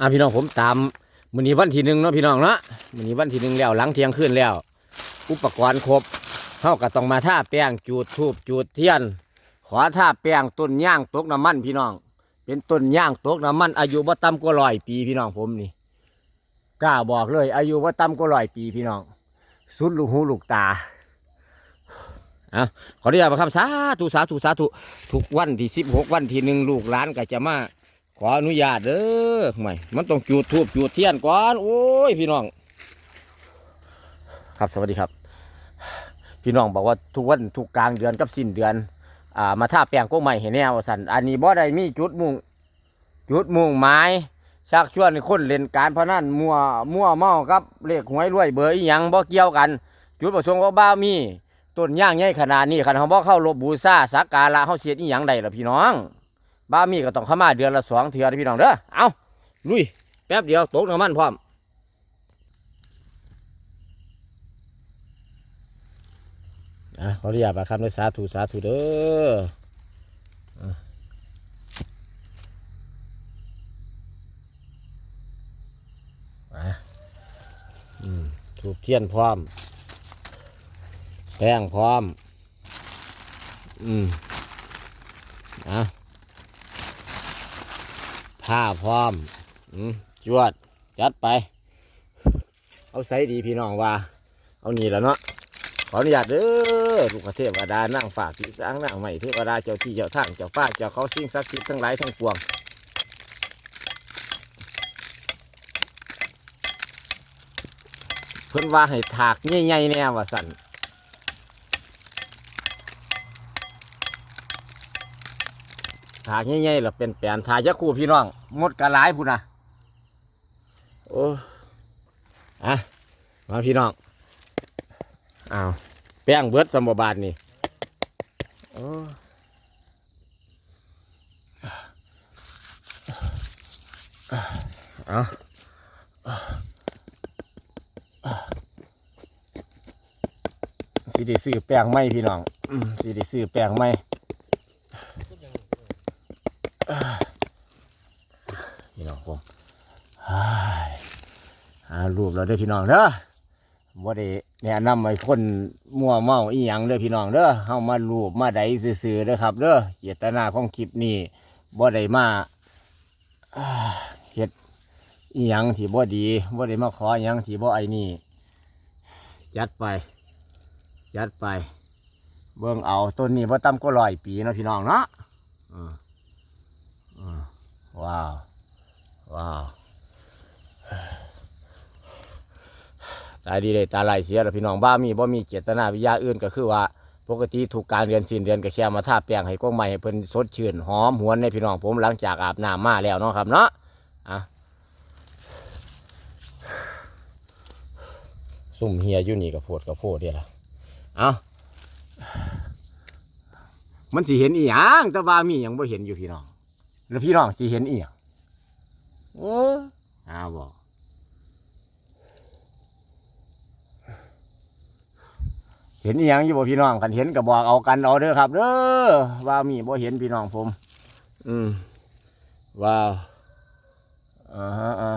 อะพี่น้องผมตามมื้อนี้วันที่หนึ่งเนาะพี่น้องเนาะมื้อนี้วันที่หนึ่งแล้วหลังเที่ยงคืนแล้ว อุปกรณ์ครบเฮาก็ต้องมาท่าแป้งจูดทูบจูดเทียน ขอท่าแป้งต้นย่างตกน้ำมันพี่น้อง เป็นต้นย่างตกน้ำมันอายุบ่ต่ำกว่าร้อยปีพี่น้องผมนี่กล้าบอกเลย อายุบ่ต่ำกว่าร้อยปีพี่น้อง สุดลูกหูลูกตาอะขออนุญาตประคำสาธุสาธุสาธุทุกวันที่สิบหกวันที่หนึ่งลูกหลานก็จะมา ขออนุญาตเด้อไม่มันต้องจุดทูบจุดเทียนก่อน โอ้ย พี่น้อง ครับสวัสดีครับ พี่น้องบอกว่าทุกวันทุกกลางเดือนกับสิ้นเดือน อ่า มาท่าแปลงก็ใหม่เห็นแนวสันอันนี้บ่ได้มีจุดมุ่งจุดมุ่งหมายชักชวนคนเล่นการพนันมั่วมั่วเมากับเลขหวยรวยเบอร์อีหยังบ่เกี่ยวกัน จุดประสงค์ของบ้ามีต้นย่างใหญ่ขนาดนี้คันเขาบ่เข้าลบบูชาสักการะเฮาเสียดอีหยังได้ล่ะพี่น้อง บ้ามีก็ต้องเข้ามาเดือนละสองเทื่อเด้อพี่น้องเด้อเอาลุยแป๊บเดียวตกน้ำมันพร้อมอะขออนุญาตประคำด้วยสาธุสาธุเด้อะอืมถูกเทียนพร้อม แป้งพร้อม อืมอะ ผ้าพร้อมอืมจวด จัดไป เอาใส่ดีพี่น้องว่า เอานี่แล้วเนาะ ขออนุญาตเด้อลูกเทวดานั่งฝากที่สร้างนั่งใหม่เทวดาเจ้าที่เจ้าทางเจ้าฟ้าเจ้าเขาสิ่งศักดิ์สิทธิ์ทั้งหลายทั้งปวงเพิ่นว่าให้ถากใหญ่ๆแน่ว่าสั่น ถากใหญ่ๆแล้วเป็นแปลนทายะคู่พี่น้องมดกระหลายพูนนะโอ้อะมาพี่น้องอ้าวแป้งเบิดสมบาทนี่โอ้เอาสีด้ซื้อแป้งไหมพี่น้องอืมสีได้ซื้อแป้งไหม พี่น้องผมหารูปเราได้พี่น้องเด้อบ่ได้แนะนำให้คนมั่วเมาอีหยังเด้อพี่น้องเด้อเฮามารูปมาใดซื่อๆเด้อครับเด้อเจตนาของคลิปนี้บ่ได้มาเฮ็ดอีหยังที่บ่ดีบ่ได้มาขออีหยังที่บ่ไอ้นี่จัดไป จัดไป เบิ่งเอาต้นนี้บ่ต่ำกว่าร้อยปีเนาะพี่น้องเนาะ ว้าว ว้าว ตายดีเลยตาไหลเสียแล้วพี่น้องบ้ามีบ่มีเจตนาวิยาอื่นก็คือว่า ปกติถูกการเดือนสิ้นเดือนก็แค่มาทาแป้งให้กล้องใหม่ให้เพิ่นสดชื่นหอมหวนในพี่น้องผมหลังจากอาบน้ำมาแล้วเนาะครับเนาะ อะซุ่มเฮียอยู่นี่กับโพดกับโฟดเดียวละเอามันสิเห็นอีหยังแต่ว่ามีหยังบ่เห็นอยู่พี่น้อง แล้วพี่น้องสิเห็นอีหยังโอ้อ้าวบอกเห็นอหยังอยู่บ่พี่น้องกันเห็นก็บอกเอากันเอาเด้อครับเด้อว่ามีบ่เห็นพี่น้องผม อืมว้าวอ่าฮะอ่า